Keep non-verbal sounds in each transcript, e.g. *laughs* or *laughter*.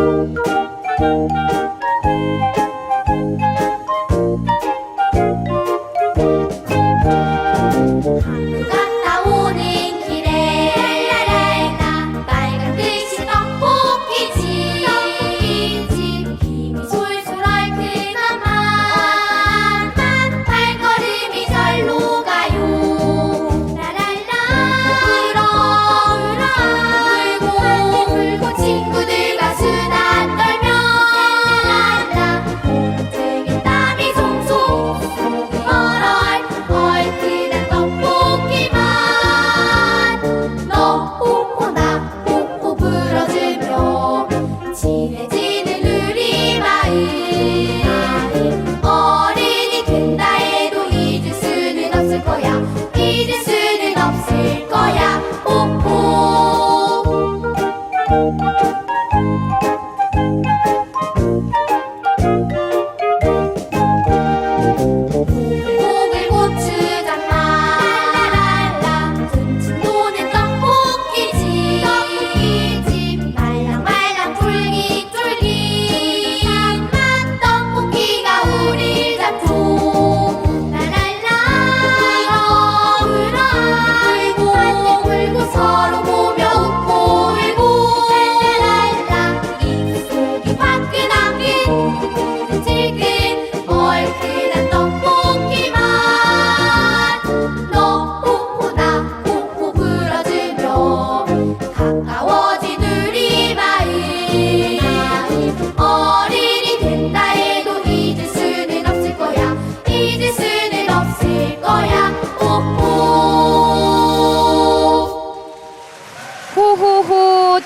Thank you.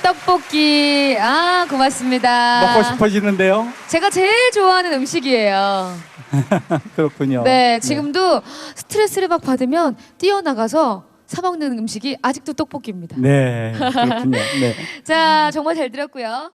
떡볶이. 아, 고맙습니다. 먹고 싶어지는데요. 제가 제일 좋아하는 음식이에요. *laughs* 그렇군요. 네, 지금도 스트레스를 막 받으면 뛰어나가서 사 먹는 음식이 아직도 떡볶이입니다. 네, 그렇군요. 네. *laughs* 자, 정말 잘 들었고요.